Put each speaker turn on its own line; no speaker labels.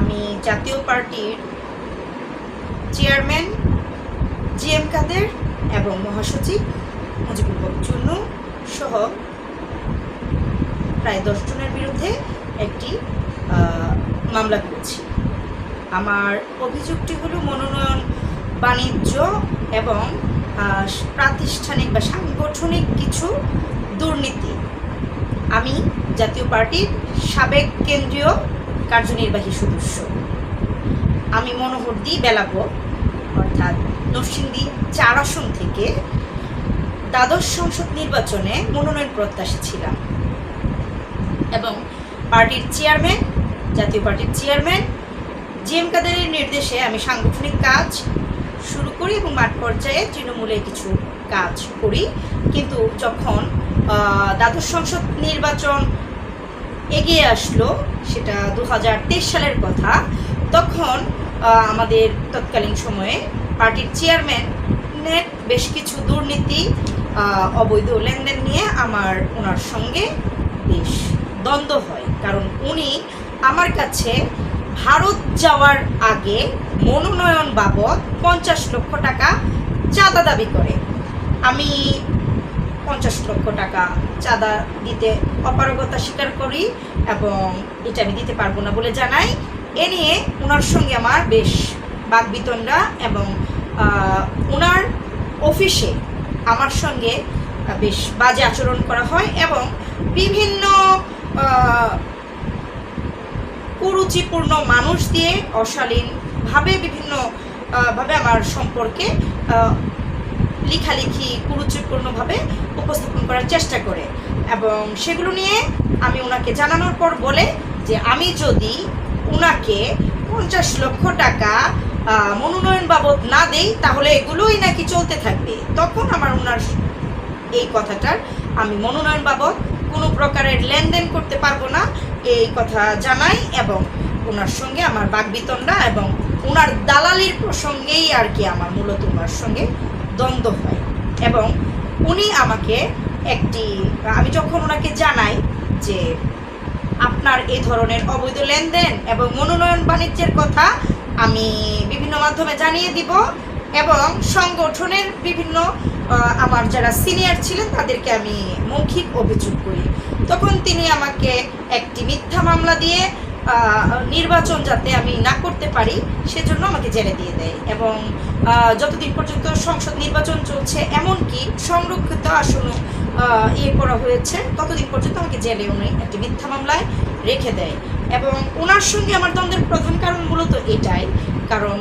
আমি জাতীয় পার্টির চেয়ারম্যান জি এম কাদের এবং মহাসচিব মুজিবুল হক চুন্নু সহ প্রায় দশজনের বিরুদ্ধে একটি মামলা করেছি। আমার অভিযোগটি হলো মনোনয়ন বাণিজ্য এবং প্রাতিষ্ঠানিক বা সাংগঠনিক কিছু দুর্নীতি। আমি জাতীয় পার্টির সাবেক কেন্দ্রীয় কার্যনির্বাহী সদস্য। আমি মনোহরদি বেলাবো অর্থাৎ নরসিংদী চার আসন থেকে দ্বাদশ সংসদ নির্বাচনে মনোনয়ন প্রত্যাশী ছিলাম এবং পার্টির চেয়ারম্যান, জাতীয় পার্টির চেয়ারম্যান জি এম কাদেরের নির্দেশে আমি সাংগঠনিক কাজ শুরু করি এবং মাঠ পর্যায়ে তৃণমূলে কিছু কাজ করি। কিন্তু যখন দ্বাদশ সংসদ নির্বাচন এগিয়ে আসলো, সেটা দু হাজার তেইশ সালের কথা। তখন আমাদের তৎকালীন সময়ে পার্টির চেয়ারম্যানের বেশ কিছু দুর্নীতি অবৈধ লেনদেন নিয়ে আমার ওনার সঙ্গে বেশ দ্বন্দ্ব হয়। কারণ উনি আমার কাছে ভারত যাওয়ার আগে মনোনয়ন বাবদ পঞ্চাশ লক্ষ টাকা চাঁদা দাবি করে। আমি পঞ্চাশ লক্ষ টাকা চাঁদা দিতে অপারগতা স্বীকার করি এবং এটা আমি দিতে পারব না বলে জানাই। এ নিয়ে ওনার সঙ্গে আমার বেশ বাগবিতণ্ডা এবং ওনার অফিসে আমার সঙ্গে বেশ বাজে আচরণ করা হয় এবং বিভিন্ন কুরুচিপূর্ণ মানুষ দিয়ে অশালীনভাবে বিভিন্ন ভাবে আমার সম্পর্কে লেখালেখি কুরুচিপূর্ণভাবে উপস্থাপন করার চেষ্টা করে। এবং সেগুলো নিয়ে আমি ওনাকে জানানোর পর বলে যে আমি যদি ওনাকে পঞ্চাশ লক্ষ টাকা মনোনয়ন বাবদ না দেই, তাহলে এগুলোই নাকি চলতে থাকবে। তখন আমার ওনার এই কথাটার আমি মনোনয়ন বাবদ কোনো প্রকারের লেনদেন করতে পারব না এই কথা জানাই এবং ওনার সঙ্গে আমার বাগবিতণ্ডা এবং ওনার দালালির প্রসঙ্গেই আর কি আমার মূলত ওনার সঙ্গে দ্বন্দ্ব হয়। এবং উনি আমাকে একটি, আমি যখন ওনাকে জানাই যে আপনার এই ধরনের অবৈধ লেনদেন এবং মনোনয়ন বাণিজ্যের কথা আমি বিভিন্ন মাধ্যমে জানিয়ে দিব এবং সংগঠনের বিভিন্ন আমার যারা সিনিয়র ছিলেন তাদেরকে আমি মৌখিক অভিযোগ করি। তখন তিনি আমাকে একটি মিথ্যা মামলা দিয়ে নির্বাচন যাতে আমি না করতে পারি সেজন্য আমাকে জেলে দিয়ে দেয় এবং যতদিন পর্যন্ত সংসদ নির্বাচন চলছে এমনকি সংরক্ষিত আসনও ইয়ে করা হয়েছে। ততদিন পর্যন্ত আমাকে জেলে উনি একটি মিথ্যা মামলায় রেখে দেয়। এবং ওনার সঙ্গে আমার দ্বন্দ্বের প্রধান কারণ মূলত এটাই। কারণ